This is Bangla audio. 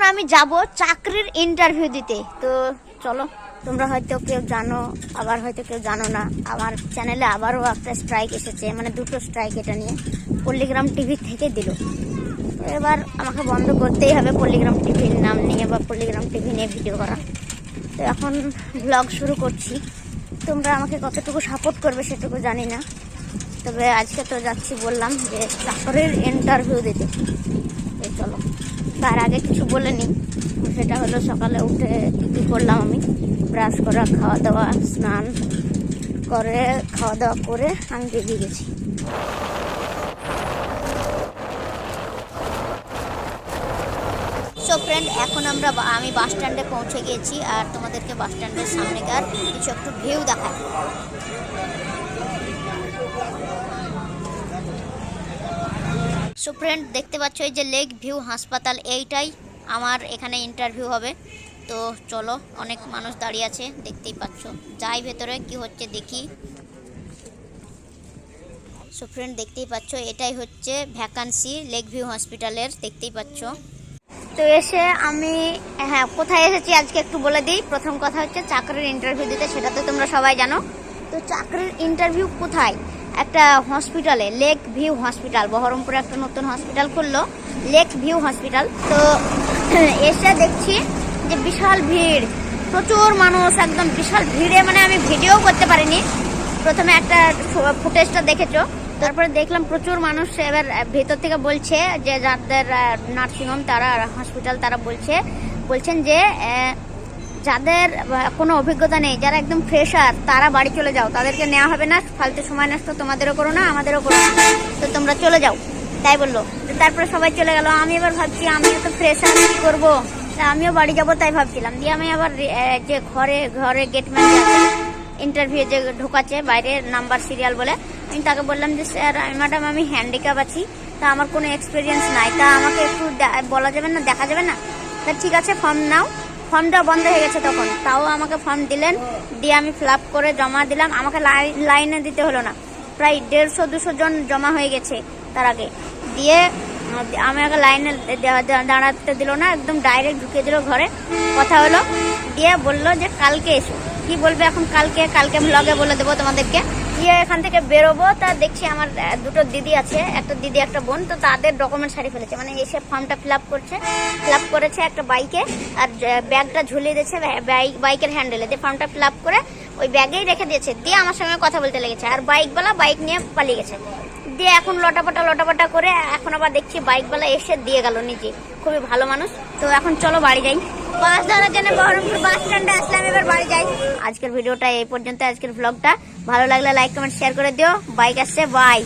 এখন আমি যাব চাকরির ইন্টারভিউ দিতে। তো চলো, তোমরা হয়তো কেউ জানো, আবার হয়তো কেউ জানো না। আমার চ্যানেলে আবারও একটা স্ট্রাইক এসেছে মানে দুটো স্ট্রাইক এটা নিয়ে। পল্লিগ্রাম টিভি থেকে দিল। এবার আমাকে বন্ধ করতেই হবে পল্লিগ্রাম টিভির নাম নিয়ে বা পল্লিগ্রাম টিভি নিয়ে ভিডিও করা। তো এখন ব্লগ শুরু করছি। তোমরা আমাকে কতটুকু সাপোর্ট করবে সেটুকু জানি না। তবে আজকে তো যাচ্ছি বললাম যে চাকরির ইন্টারভিউ দিতে। চলো। তার আগে কিছু বলে নিই। সেটা হলো সকালে উঠে কী করলাম আমি? ব্রাশ করা খাওয়া দাওয়া স্নান করে খাওয়া দাওয়া করে আমি বেরিয়ে গেছি। সো ফ্রেন্ড এখন আমরা আমি বাস স্ট্যান্ডে পৌঁছে গিয়েছি আর তোমাদেরকে বাস স্ট্যান্ডের সামনেকার কিছু একটু ভিউ দেখায় সো ফ্রেন্ড দেখতে পাচ্ছ এই যে লেক ভিউ হাসপাতাল এইটাই আমার এখানে ইন্টারভিউ হবে। তো চলো, অনেক মানুষ দাঁড়িয়ে আছে, দেখতেই পাচ্ছ। যাই ভেতরে, কি হচ্ছে দেখি। সো ফ্রেন্ড দেখতেই পাচ্ছ, এটাই হচ্ছে ভ্যাকান্সি লেক ভিউ হসপিটালের দেখতেই পাচ্ছ। তো এসে আমি হ্যাঁ কোথায় এসেছি আজকে একটু বলে দিই। প্রথম কথা হচ্ছে, চাকরির ইন্টারভিউ দিতে, সেটা তো তোমরা সবাই জানো। তো চাকরির ইন্টারভিউ কোথায়? একটা হসপিটালে লেক ভিউ হসপিটাল বহরমপুরে একটা নতুন হসপিটাল খুললো লেক ভিউ হসপিটাল তো এসে দেখছি যে বিশাল ভিড়, প্রচুর মানুষ, একদম বিশাল ভিড়ে মানে আমি ভিডিও করতে পারিনি। প্রথমে একটা ফুটেজটা দেখেছ, তারপরে দেখলাম প্রচুর মানুষ এবার ভেতর থেকে বলছে যে যাদের নার্সিংহোম তারা হসপিটাল তারা বলছে, বলছেন যে যাদের কোনো অভিজ্ঞতা নেই, যারা একদম ফ্রেশার তারা বাড়ি চলে যাও। তাদেরকে নেওয়া হবে না। ফালতু সময় নষ্ট তোমাদেরও করো না, আমাদেরও করো না। তো তোমরা চলে যাও। তাই বলল। তারপরে সবাই চলে গেল। আমি এবার ভাবছি, আমিও তো ফ্রেশার কি করব? আমিও বাড়ি যাব, তাই ভাবছিলাম। দিয়ে আমি আবার যে ঘরে ঘরে গেটম্যান ইন্টারভিউ যে ঢোকাচ্ছে, বাইরে নাম্বার সিরিয়াল বলে, আমি তাকে বললাম যে, স্যার ম্যাডাম আমি হ্যান্ডিক্যাপ আছি। তা আমার কোনো এক্সপিরিয়েন্স নাই। তা আমাকে একটু বলা যাবে না, দেখা যাবে না? তা ঠিক আছে ফর্ম নাও। ফর্মটা বন্ধ হয়ে গেছে তখন। তাও আমাকে ফর্ম দিলেন, দিয়ে আমি ফিল করে জমা দিলাম। আমাকে লাই- লাইনে দিতে হলো না। প্রায় দেড়শো, দুশো জন জমা হয়ে গেছে তার আগে। দিয়ে, আমাকে লাইনে দাঁড়াতে দিল না, একদম ডাইরেক্ট ঢুকিয়ে দিল ঘরে। কথা হলো, দিয়ে বলল যে কালকে এসো। কি বলবে এখন কালকে? কালকে ব্লগে বলে দেবো তোমাদেরকে। দিয়ে এখান থেকে বেরোবো। তা দেখছি আমার দুটো দিদি আছে। একটা দিদি, একটা বোন। তো তাদের ডকুমেন্ট সারি ফেলেছে। মানে এসে ফর্মটা ফিল করছে। ফিল করেছে একটা বাইকে আর ব্যাগটা ঝুলিয়ে দিয়েছে বাইকের হ্যান্ডেলে দিয়ে ফর্মটা ফিল করে ওই ব্যাগেই রেখে দিয়েছে। দিয়ে আমার সঙ্গে কথা বলতে লেগেছে। আর বাইকওয়ালা বাইক নিয়ে পালিয়ে গেছে। দিয়ে এখন লটাপাটা লটাপাটা করে এখন আবার দেখছি বাইকওয়ালা এসে দিয়ে গেল নিজে। খুবই ভালো মানুষ। তো এখন চলো বাড়ি যাই। বাস ধরার জন্য বহরমপুর বাস স্ট্যান্ডে আসলাম, এবার বাড়ি যাই। আজকের ভিডিওটা এই পর্যন্ত আজকের ভ্লগটা ভালো লাগলে লাইক কমেন্ট শেয়ার করে দিও। বাইক আসছে বাই